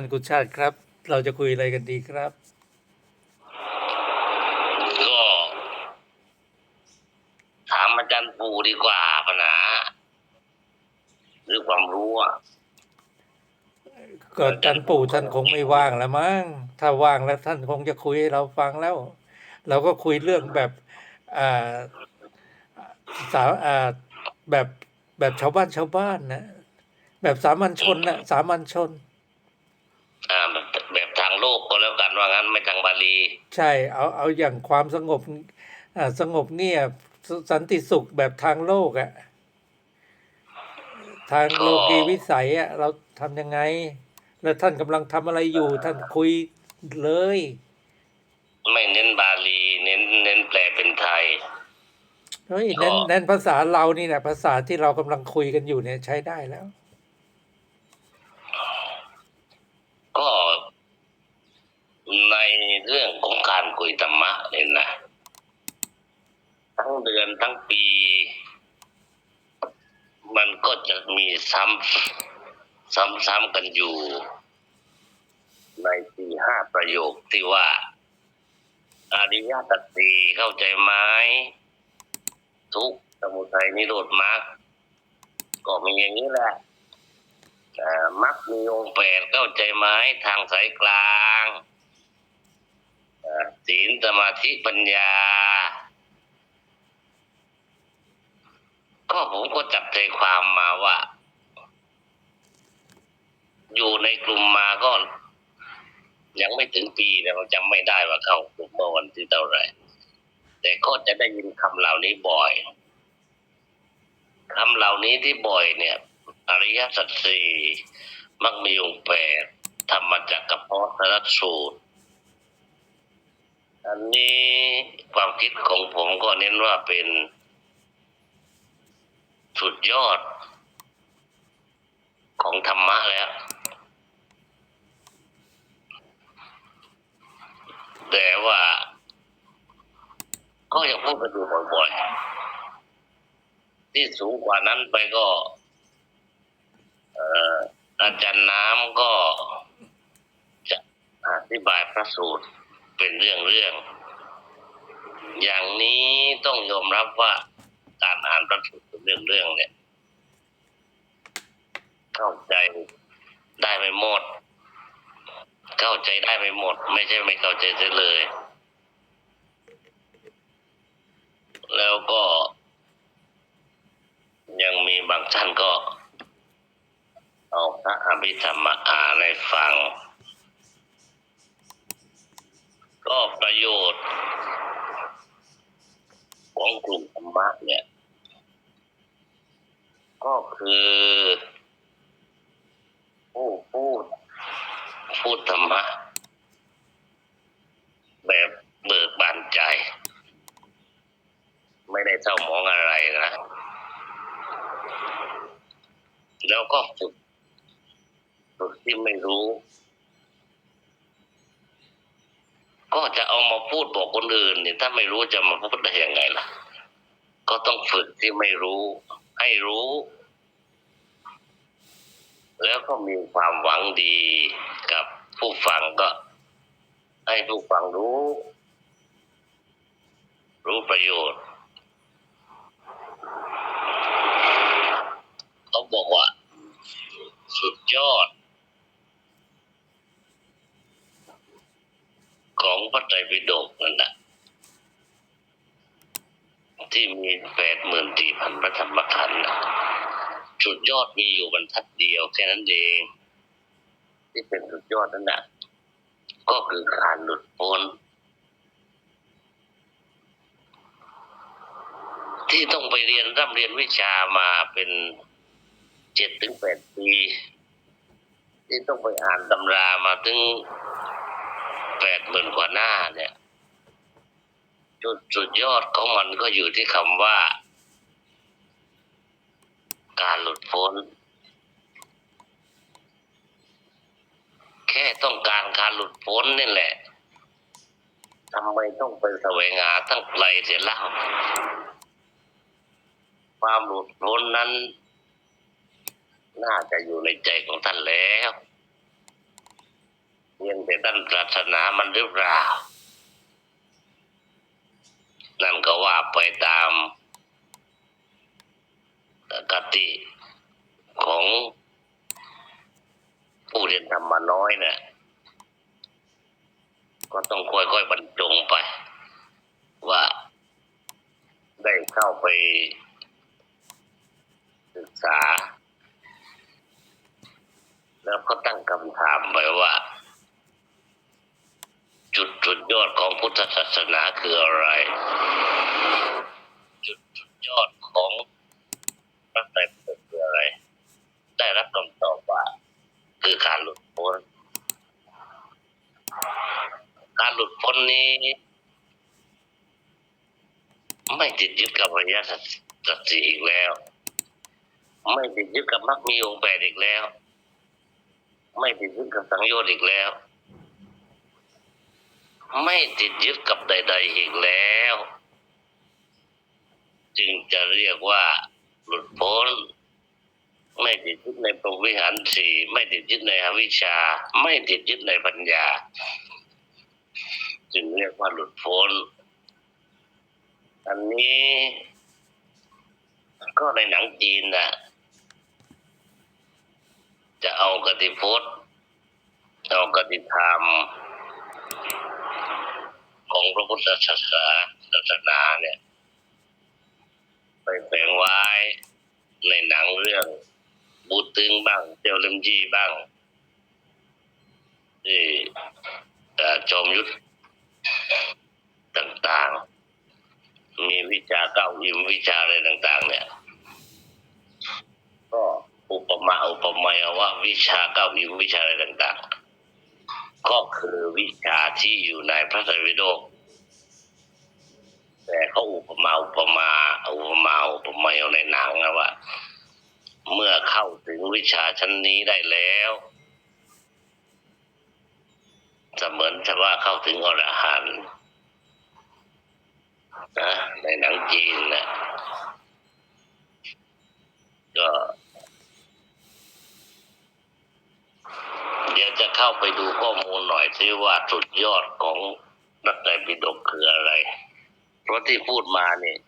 ท่านกุชาติครับ เราจะคุยอะไรกันดีครับ ก็ถามอาจารย์ปูดีกว่าปัญหาหรือความรู้อะก็ท่านปู่ท่านคงไม่ว่างแล้วมั้งถ้าว่างแล้วท่านคงจะคุยให้เราฟังแล้ว เราก็คุยเรื่องแบบอ่าสาวอ่าแบบแบบชาวบ้านชาวบ้านนะแบบสามัญชนนะสามัญชน อ่าแบบแบบทางโลกก็แล้วกันว่า งั้นไม่ทางบาลี ใช่เอาเอาอย่างความสงบอ่าสงบเงียบสสันติสุขแบบทางโลกอะทางโลกีวิสัยอะเราทำยังไง แล้วท่านกำลังทำอะไรอยู่ ท่านคุยเลย ไม่เน้นบาลี เน้นเน้นแปลเป็นไทยเฮ้ยเน้นก็เน้นภาษาเรานี่แหละภาษาที่เรากำลังคุยกันอยู่เนี่ยใช้ได้แล้ว ก็ ในเรื่องของการคุยธรรมะเนี่ยนะ ทั้งเดือนทั้งปี มันก็จะมีซ้ำซ้ำๆกันอยู่ ในสี่ห้าประโยคที่ว่าอริยสัจสี่เข้าใจไหมทุกสมุทัยนิโรธมรรคก็มีอย่างนี้แหละมรรคมีองค์แปดเข้าใจไหมทางสายกลาง ศีลสมาธิปัญญา ก็ผมก็จับใจความมาว่า อยู่ในกลุ่มมาก็ ยังไม่ถึงปีแต่เราจำไม่ได้ว่าเข้ากลุ่มเมื่อวันที่เท่าไหร่ แต่ก็จะได้ยินคำเหล่านี้บ่อยคำเหล่านี้ที่บ่อยเนี่ย อริยสัจสี่มักมีองค์แปดธรรมจักรกับพสรสูตร อันนี้ความคิดของผมก็เน้นว่าเป็น สุดยอด ของธรรมะแล้ว แต่ว่า ก็ยังพูดกันอยู่บ่อยๆ ที่สูงกว่านั้นไปก็อาจารย์น้ำก็จะอธิบายพระสูตร เป็นเรื่องเรื่อง อย่างนี้ต้องยอมรับว่าการอ่านพระสูตรเป็นเรื่องเรื่องเนี่ยเข้าใจได้ไม่หมด เข้าใจได้ไม่หมด ไม่ใช่ไม่เข้าใจเสียเลย แล้วก็ ยังมีบางท่านก็ เอาพระอภิธรรมมาอ่านให้ฟัง ก็ประโยชน์ของกลุ่มธรรมะเนี่ย ก็คือผู้พูดพูดธรรมะ แบบเบิกบานใจ ไม่ได้เศร้าหมองอะไรนะแล้วก็ฝึกฝึกที่ไม่รู้ ก็จะเอามาพูดบอกคนอื่นเนี่ยถ้าไม่รู้จะมาพูดได้ยังไงล่ะ ก็ต้องฝึกที่ไม่รู้ ให้รู้ แล้วก็มีความหวังดีกับผู้ฟังก็ ให้ผู้ฟังรู้ รู้ประโยชน์เขาบอกว่า สุดยอด ของพระไตรปิฎกนั่นนะที่มีแปดหมื่นสี่พันพระธรรมขันธ์นะชุดยอดมีอยู่บรรทัดเดียวแค่นั้นเอง ที่เป็นสุดยอดนั่นนะก็คือการหลุดพ้นที่ต้องไปเรียนร่ำเรียนวิชามาเป็นเจ็ดถึงแปดปี ที่ต้องไปอ่านตำรามาถึง ดหมื่นกว่าหน้าเนี่ย จุดสุดยอดของมันก็อยู่ที่คำว่า การหลุดพ้น แค่ต้องการการหลุดพ้นนี่แหละทำไมต้องไปแสวงหาตั้งไกลเสียเล่าความหลุดพ้นนั้น น่าจะอยู่ในใจของท่านแล้ว ยังแต่ท่านปรารถนามันหรือเปล่า นั่นก็ว่าไปตามกติของผู้เรียนธรรมน้อยเนี่ยก็ต้องค่อยๆบรรจงไป ว่าได้เข้าไปศึกษา แล้วก็ตั้งคำถามไปว่า จุดจุดยอดของพุทธศาสนาคืออะไร จุดจุดยอดของพระไตรปิฎกคืออะไร ได้รับคำตอบว่า คือการหลุดพ้น การหลุดพ้นนี้ ไม่ติดยึดกับอริยสัจสี่อีกแล้ว ไม่ติดยึดกับมรรคมีองค์แปดอีกแล้ว ไม่ติดยึดกับสังโยชน์อีกแล้ว ไม่ติดยึดกับใด ๆ อีกแล้ว จึงจะเรียกว่าหลุดพ้น ไม่ติดยึดในปรวิหารสี่ไม่ติดยึดในอวิชชา ไม่ติดยึดในปัญญา จึงเรียกว่าหลุดพ้น อันนี้ก็ในหนังจีนนะจะเอากติพจน์เอากติธรรม ของพระพุทธศาสนาศาสนาเนี่ย ไปแฝงไว้ในหนังเรื่อง บูตึงบ้างเตียวเลมจีบ้างที่จอมยุทธต่างๆ มีวิชาเก้ายิมวิชาอะไรต่าง ๆ เนี่ย ก็อุปมาอุปไมยว่าวิชาเก้ายิมวิชาอะไรต่าง ๆ ก็คือวิชาที่อยู่ในพระไตรปิฎกแต่เขาอุปมาอุปมาอุปมาอุปมยเอาในหนังนะว่า เมื่อเข้าถึงวิชาชั้นนี้ได้แล้วเสมือนจะว่าเข้าถึงอรหันต์นะในหนังจีนนะก็ เข้าไปดูข้อมูลหน่อยซิว่าสุดยอดของนักไตรปิฎกคืออะไร เพราะที่พูดมาเนี่ย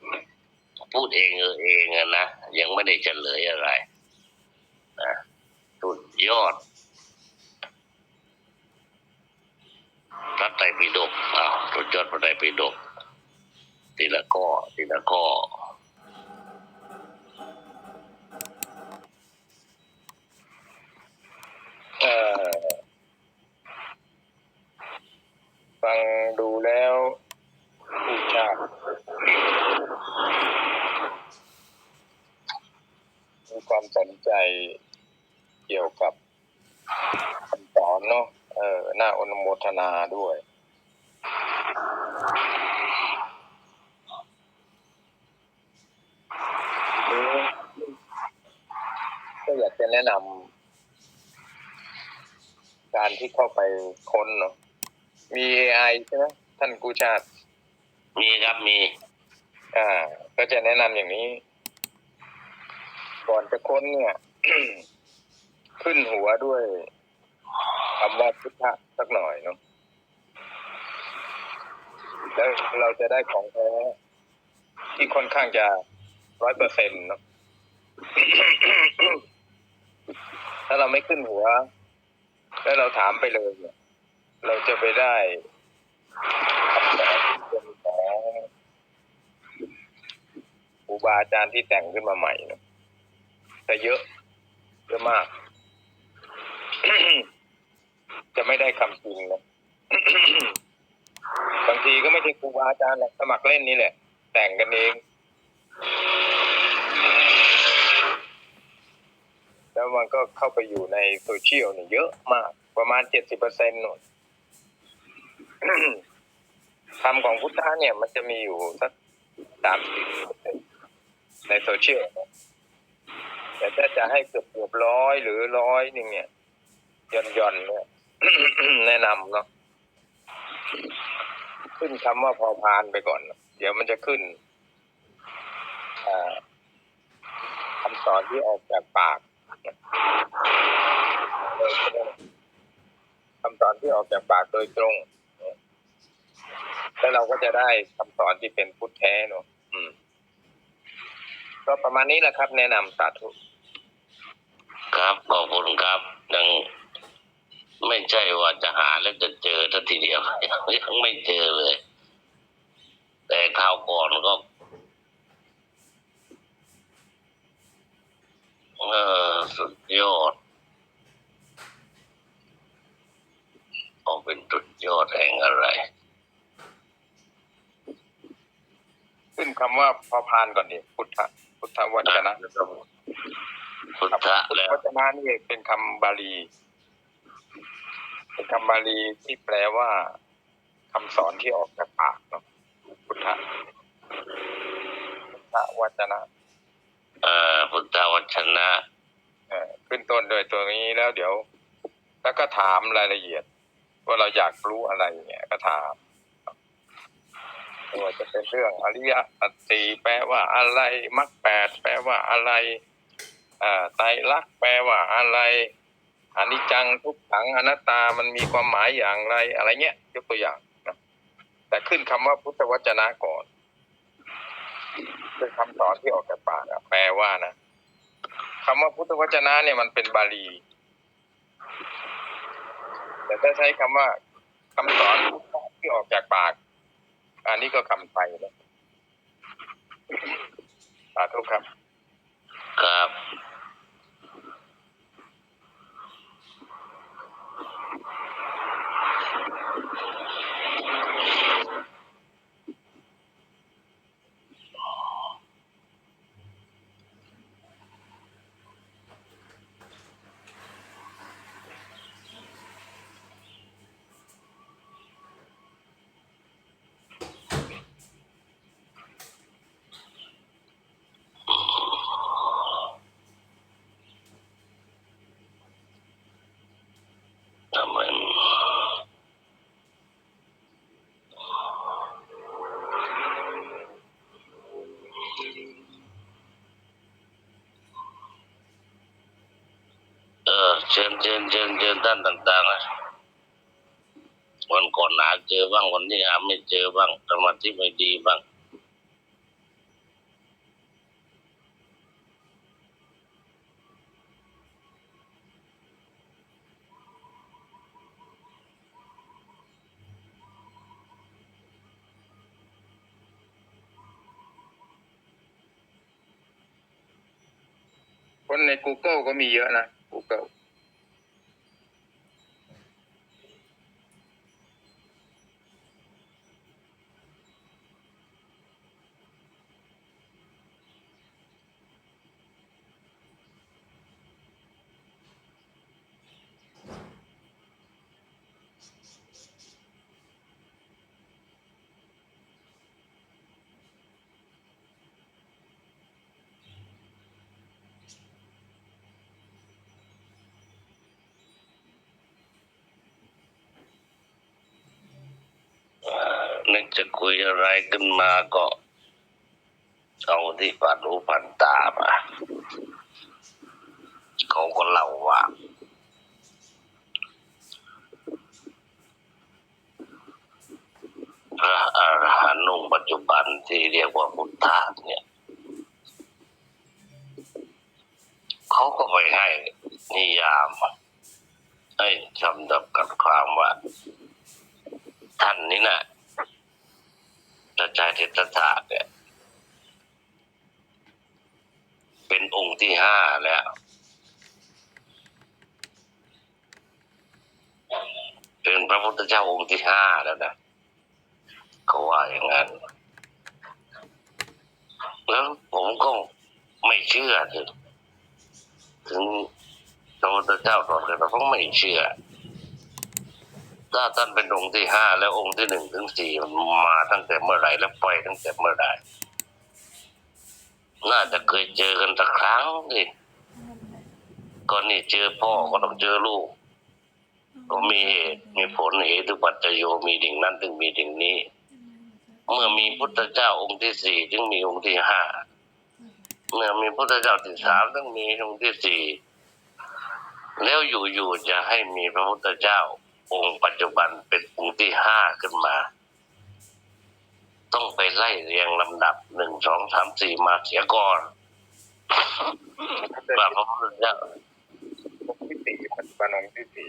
พูดเองเออเองอะนะ ยังไม่ได้เฉลยอะไรนะสุดยอดพระไตรปิฎกอ้าวสุดยอดพระไตรปิฎกทีละข้อทีละข้อเอ่อ ฟังดูแล้วผู้ชาติมีความสนใจเกี่ยวกับคำสอนเนาะเออหน่าอนุโมทนาด้วยก็อยากจะแนะนำการที่เข้าไปค้นเนาะ มี AI ใช่ไหมท่านกูชาติมีครับมี อ่า ก็จะแนะนำอย่างนี้ ก่อนจะค้นเนี่ย ขึ้นหัวด้วยคำว่าพุทธะสักหน่อยเนาะแล้วเราจะได้ของแท้ที่ค่อนข้างจะร้อยเปอร์เซ็นต์เนาะถ้าเราไม่ขึ้นหัว แล้วเราถามไปเลยเนี่ย เราจะไปได้คำตอบที่เป็นของครูบาอาจารย์ที่แต่งขึ้นมาใหม่เนะแต่เยอะเยอะมาก จะไม่ได้คำจริงนะบางทีก็ไม่ใช่ครูบาอาจารย์แหรอกสมัครเล่นนี่แหละ แต่งกันเองแล้วมันก็เข้าไปอยู่ในโซเชียลเนี่ยเยอะมาก ประมาณเจ็ดสิบเปอร์เซ็นต์หนุน คำของพุทธะเนี่ย มันจะมีอยู่สักสามสิบในโซเชียลแต่ถ้าจะให้เกือบเกือบร้อยหรือร้อยหนึ่งเนี่ยย่อนย่อนเนี่ยแนะนำเนาะขึ้นคำว่าพอพานไปก่อน เดี๋ยวมันจะขึ้นคำสอนที่ออกจากปากคำสอนที่ออกจากปากโดยตรง แล้วเราก็จะได้คำสอนที่เป็นพุทธแท้เนอะอืม ก็ประมาณนี้แหละครับ แนะนำสาธุครับขอบคุณครับยังไม่ใช่ว่าจะหาแล้วจะเจอทันทีเดียวยังไม่เจอเลย แต่คราวก่อนก็เออสุดยอดเอาเป็นสุดยอดแห่งอะไร ขึ้น คำว่าพอพานก่อนดิพุทธพุทธวจนะพุทธะพุทธแล้ววจนะนี่เป็นคำบาลีเป็นคำบาลีที่แปลว่าคำสอนที่ออกจากปากเนาะพุทธพุทธวจนะ เอ่อพุทธวจนะเอ่อขึ้นต้นโดยตัวนี้แล้วเดี๋ยว แล้วก็ถามรายละเอียด ว่าเราอยากรู้อะไรเนี่ยก็ถาม ไม่ว่าจะเป็นเรื่องอริยสัจสี่แปลว่าอะไรมรรคแปดแปลว่าอะไรอ่าไตรลักษณ์แปลว่าอะไรอนิจจังทุกขังอนัตตามันมีความหมายอย่างไร อะไรเงี้ยยกตัวอย่างนะแต่ขึ้นคำว่าพุทธวจนะก่อนเป็นคำสอนที่ออกจากปากแปลว่านะคำว่าพุทธวจนะเนี่ยมันเป็นบาลี แต่ถ้าใช้คำว่าคำสอนที่ออกจากปาก อันนี้ก็คำไปนะสาธุครับ ครับ ทำไม เชิญเชิญเชิญเชิญท่านต่างๆนะวันก่อนหาเจอบ้างวันนี้หาไม่เจอบ้างสมาธิไม่ดีบ้างคนใน Google ก็มีเยอะนะ Google นึกจะคุยอะไรขึ้นมาก็เอาที่ผ่านหูผ่านตามาเขาก็เล่าว่าพระอรหันต์องค์ปัจจุบันที่เรียกว่าพุทธะเนี่ยเขาก็ไปให้นิยามให้จำดับกับความว่า ท่านนี้นะ พระจายเทศศาสตร์เนี่ย เป็นองค์ที่ห้าแล้ว เป็นพระพุทธเจ้าองค์ที่ห้าแล้วนะเขาว่าอย่างนั้นแล้วผมก็ไม่เชื่อถึงถึงพระพุทธเจ้าตอนกันเราก็ไม่เชื่อ ถ้าท่านเป็นองค์ที่ห้าแล้วองค์ที่หนึ่งถึงสี่มันมาตั้งแต่เมื่อไหร่แล้วไปตั้งแต่เมื่อไหร่น่าจะเคยเจอกันสักครั้งสิก็นี่เจอพ่อก็ต้องเจอลูกก็มีเหตุมีผลเหตุปัจจโยมีดิ่งนั้นถึงมีดิ่งนี้ เมื่อมีพุทธเจ้าองค์ที่สี่ถึงมีองค์ที่ห้าเมื่อมีพุทธเจ้าที่สามถึงมีองค์ที่สี่แล้วอยู่ๆจะให้มีพระพุทธเจ้า องค์ปัจจุบันเป็นองค์ที่ห้าขึ้นมา ต้องไปไล่เรียงลำดับหนึ่งสองสามสี่มาเสียก่อนว่าพระพุทธเจ้าองค์ที่สี่ปัจจุบันองค์ที่สี่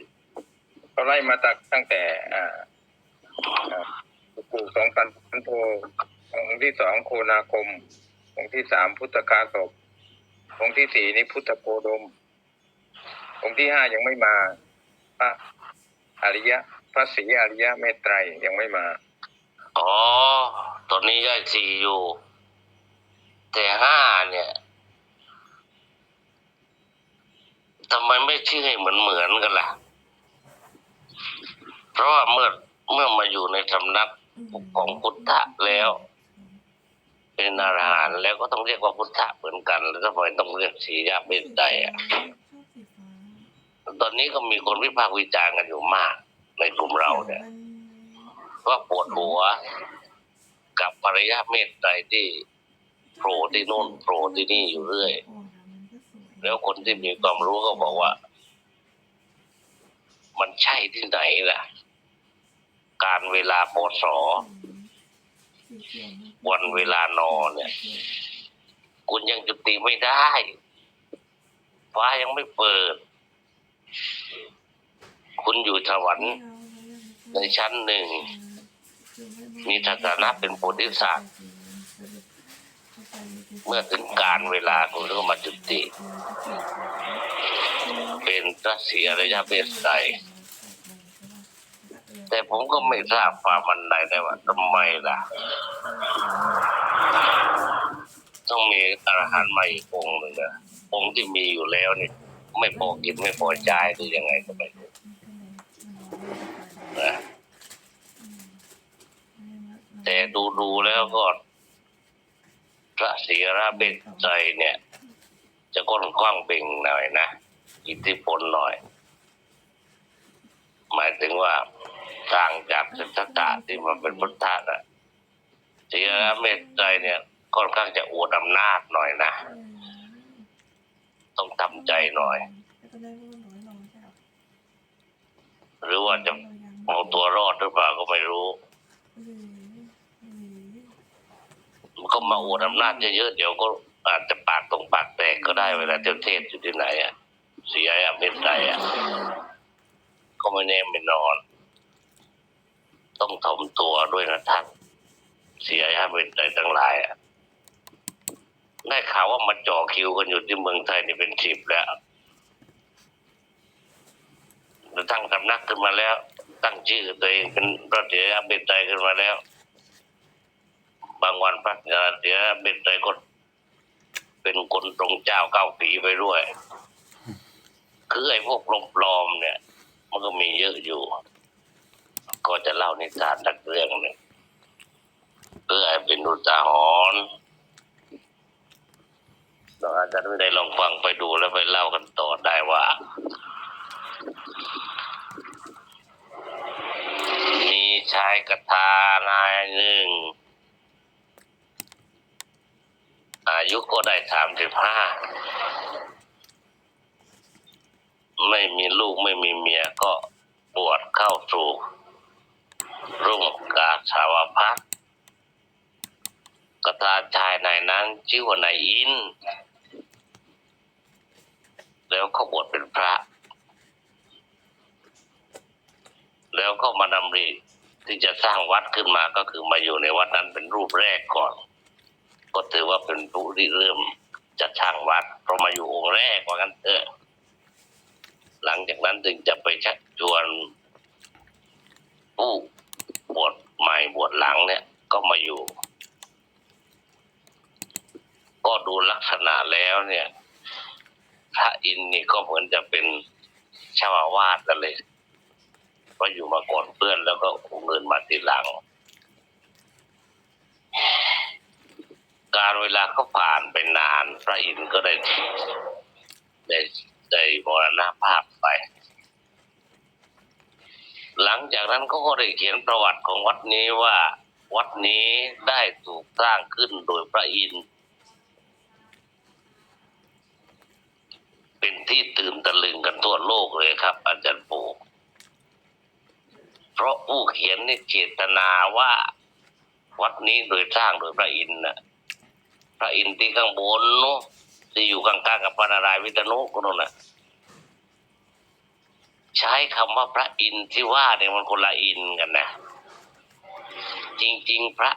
เขาไล่มาจากตั้งแต่อ่าปู่สองพันพันโทองค์ที่สองโคนาคม องค์ที่สามพุทธคาศพองค์ที่สี่นี่พุทธโคดมองค์ที่ห้ายังไม่มาพระ อริยะพระศรีอริยะเมตไตรยังไม่มา อ๋อ ตอนนี้ได้สี่อยู่ แต่ห้าเนี่ยทำไมไม่ชื่อให้เหมือนเหมือนกันล่ะ เพราะว่าเมื่อเมื่อมาอยู่ในสำนักของพุทธะแล้ว เป็นอรหันต์แล้วก็ต้องเรียกว่าพุทธะเหมือนกัน แล้วทำไมต้องเรียกสียาเบนไดอะ ตอนนี้ก็มีคนวิพากษ์วิจารณ์กันอยู่มาก ในกลุ่มเราเนี่ยว่าปวดหัว กับภรรยาเมตไตรที่โผล่ที่โน่นโผล่ที่นี่อยู่เรื่อยแล้วคนที่มีความรู้ก็บอกว่า มันใช่ที่ไหนล่ะ การเวลาปศวันเวลานอนเนี่ย คุณยังจุติไม่ได้ ฟ้ายังไม่เปิด คุณอยู่สวรรค์ในชั้นหนึ่ง มีฐานะเป็นโพธิสัตว์เมื่อถึงการเวลาคุณก็มาจุติ เป็นพระศรีอริยเมตไตรแต่ผมก็ไม่ทราบความมันใดเลยว่าทำไมล่ะ ต้องมีอรหันต์มาอีกองค์หนึ่งนะองค์ที่มีอยู่แล้วนี่ ไม่พอกินไม่พอใจหรือยังไงก็ไม่รู้นะแต่ดูดูๆแล้วก็พระศรีริยเมตไตรเนี่ย จะก้นกว้างเบ่งหน่อยนะอิทธิพลหน่อย หมายถึงว่าต่างจากสิทธัตถะที่มันเป็นพุทธะนะศรีริยเมตไตรเนี่ยค่อนข้างจะอวดอำนาจหน่อยนะ ต้องทำใจหน่อย หรือว่าจะเอาตัวรอดหรือเปล่าก็ไม่รู้ มันก็มาอวดอำนาจเยอะๆเดี๋ยวก็อาจจะปากตรงปากแตกก็ได้เวลาเที่ยวเทศอยู่ที่ไหนอะเสียอเมตไตรอะ ก็ไม่แน่ไม่นอน ต้องถ่อมตัวด้วยนะท่านเสียอเมตไตรทั้งหลายอะ ได้ข่าวว่ามาจ่อคิวกันอยู่ที่เมืองไทยนี่เป็นสิบแล้วตั้งสำนักขึ้นมาแล้ว ตั้งชื่อตัวเองเป็นพระเสียอเมตไตรขึ้นมาแล้ว บางวันพระเสียเบ็ดใจก็เป็นคนตรงเจ้าเก้าปีไปด้วย คือไอ้พวกปลอมเนี่ย มันก็มีเยอะอยู่ ก็จะเล่านิทานสักเรื่องหนึ่งเพื่อให้เป็นอุทาหรณ์ เราอาจจะไม่ได้ลองฟังไปดูแล้วไปเล่ากันต่อได้ว่า มีชายกทานายหนึ่ง อายุก็ได้สามสิบห้าไม่มีลูกไม่มีเมียก็บวชเข้าสู่รุ่งกาสาวพัฒน์กตาชายนายนั้นชื่อว่านายอิน แล้วเขาบวชเป็นพระ แล้วก็มาดำริที่จะสร้างวัดขึ้นมาก็คือมาอยู่ในวัดนั้นเป็นรูปแรกก่อน ก็ถือว่าเป็นผู้ที่เริ่มจะสร้างวัดเพราะมาอยู่องค์แรกว่างั้นเถอะหลังจากนั้นถึงจะไปชักชวนผู้บวชใหม่บวชหลังเนี่ย ก็มาอยู่ ก็ดูลักษณะแล้วเนี่ย พระอินทร์นี่ก็เหมือนจะเป็นชาวาวาสกันเลยเพราะอยู่มาก่อนเพื่อนแล้วก็เงินมาทีหลัง การเวลาก็ผ่านไปนาน พระอินทร์ก็ได้ได้ได้มรณภาพไป หลังจากนั้นเขาก็ได้เขียนประวัติของวัดนี้ว่า วัดนี้ได้ถูกสร้างขึ้นโดยพระอินทร์ เป็นที่ตื่นตะลึงกันทั่วโลกเลยครับ อาจารย์ปูเพราะผู้เขียนนี่เจตนาว่า วัดนี้โดยสร้างโดยพระอินทร์นะพระอินทร์ที่ข้างบนนู้ที่อยู่ข้างๆกับพระนารายณ์วิษณุก็นั่นนะใช้คำว่าพระอินทร์ที่ว่าเนี่ยมันคนละอินทร์กันนะ จริง ๆ พระ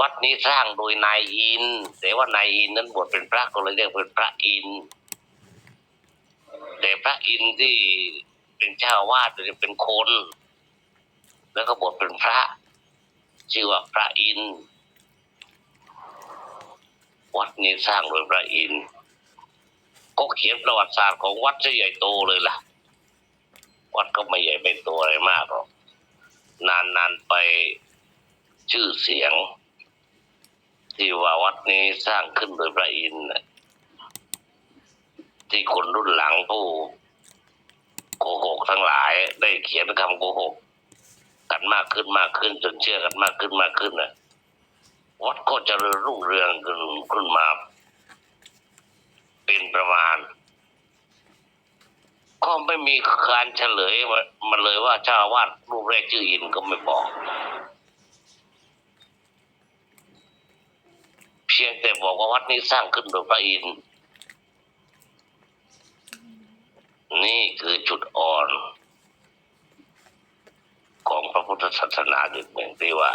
วัดนี้สร้างโดยนายอิน แต่ว่านายอินนั้นบวชเป็นพระก็เลยเรียกเป็นพระอินทร์ แต่พระอินทร์ที่เป็นเจ้าอาวาดจะเป็นคน แล้วก็บวชเป็นพระ ชื่อว่าพระอินทร์วัดนี้สร้างโดยพระอินทร์ก็เขียนประวัติศาสตร์ของวัดซะใหญ่โตเลยล่ะ วัดก็ไม่ใหญ่ไม่โตอะไรมากหรอกนานๆไปชื่อเสียง ที่ว่าวัดนี้สร้างขึ้นโดยพระอินทร์ ที่คนรุ่นหลังผู้โกหกทั้งหลาย ได้เขียนคำโกหก กันมากขึ้นมากขึ้นจนเชื่อกันมากขึ้นมากขึ้นน่ะวัดก็เจริญรุ่งเรืองขึ้นขึ้นมา เป็นประมาณ ก็ไม่มีการเฉลยมาเลยว่าเจ้าอาวาดรูปแรกชื่ออินก็ไม่บอก เพียงแต่บอกว่าวัดนี้สร้างขึ้นโดยพระอินทร์ นี่คือจุดอ่อน ของพระพุทธศาสนาจุดหนึ่งที่ว่า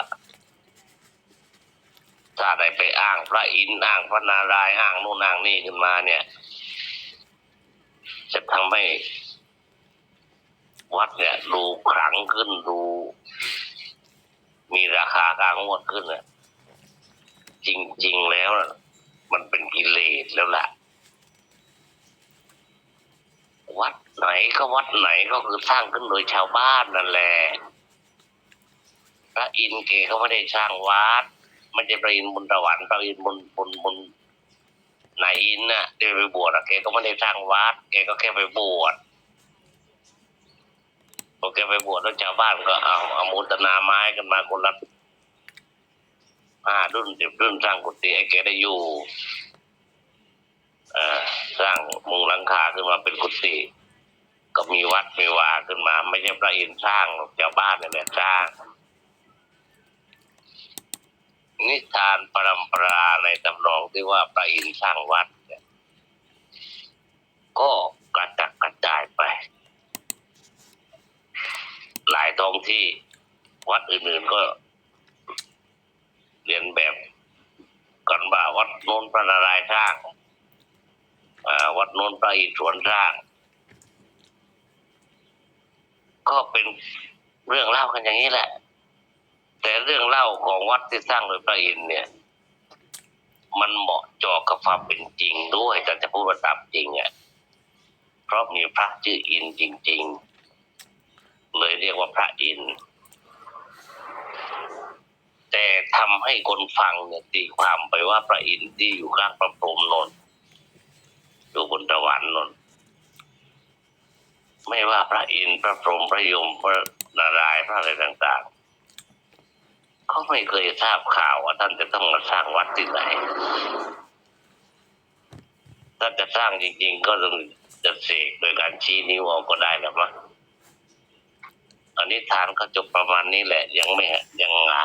ถ้าได้ไปอ้างพระอินทร์อ้างพระนารายณ์อ้างนู่นอ้างนี่ขึ้นมาเนี่ย จะทำให้วัดเนี่ยดูขลังขึ้นดู มีราคากลางงวดขึ้นน่ะจริง ๆ แล้ว มันเป็นกิเลสแล้วล่ะ วัดไหนก็วัดไหนก็คือสร้างขึ้นโดยชาวบ้านนั่นแหละพระอินทร์เกเขาไม่ได้สร้างวัดไม่ใช่พระอินทร์บนสวรรค์พระอินทร์บนบนบนไหนอินน่ะที่ไปบวชอะแกก็ไม่ได้สร้างวัดแกก็แค่ไปบวชพอแกไปบวชแล้วชาวบ้านก็เอาเอามุตนาไม้กันมาคนละห้ารุ่นสิบรุ่นสร้างกุฏิไอ้แกได้อยู่เอ่อสร้าง มุงหลังคาขึ้นมาเป็นกุฏิก็มีวัดมีวาขึ้นมา ไม่ใช่พระอินทร์สร้างหรอกชาวบ้านเนี่ยแหละสร้าง นิทานปรำปราในตำนองที่ว่าพระอินทร์สร้างวัดเนี่ยก็กระจัดกระจายไป หลายท้องที่วัดอื่นๆก็ เรียนแบบกันว่าวัดโน้นพระนารายณ์สร้าง วัดโน้นพระอิศวรสร้าง ก็เป็นเรื่องเล่ากันอย่างนี้แหละ แต่เรื่องเล่าของวัดที่สร้างโดยพระอินทร์เนี่ย มันเหมาะเจอกับความเป็นจริงด้วยแต่จะพูดว่าตามจริงอะเพราะมีพระชื่ออินจริง ๆ เลยเรียกว่าพระอินทร์แต่ทำให้คนฟังเนี่ยตีความไปว่าพระอินทร์ที่อยู่ข้างพระพรหมนนท์ อยู่บนสวรรค์นนท์ไม่ว่าพระอินทร์พระพรหมพระยมพระนารายพระอะไรต่างๆเขาไม่เคยทราบข่าวว่าท่านจะต้องมาสร้างวัดที่ไหนถ้าจะสร้างจริง ๆ ก็ต้องจะเสกโดยการชี้นิ้วเอาก็ได้แล้วมั้งอันนี้ทานก็จบประมาณนี้แหละ ยังไม่ยังหา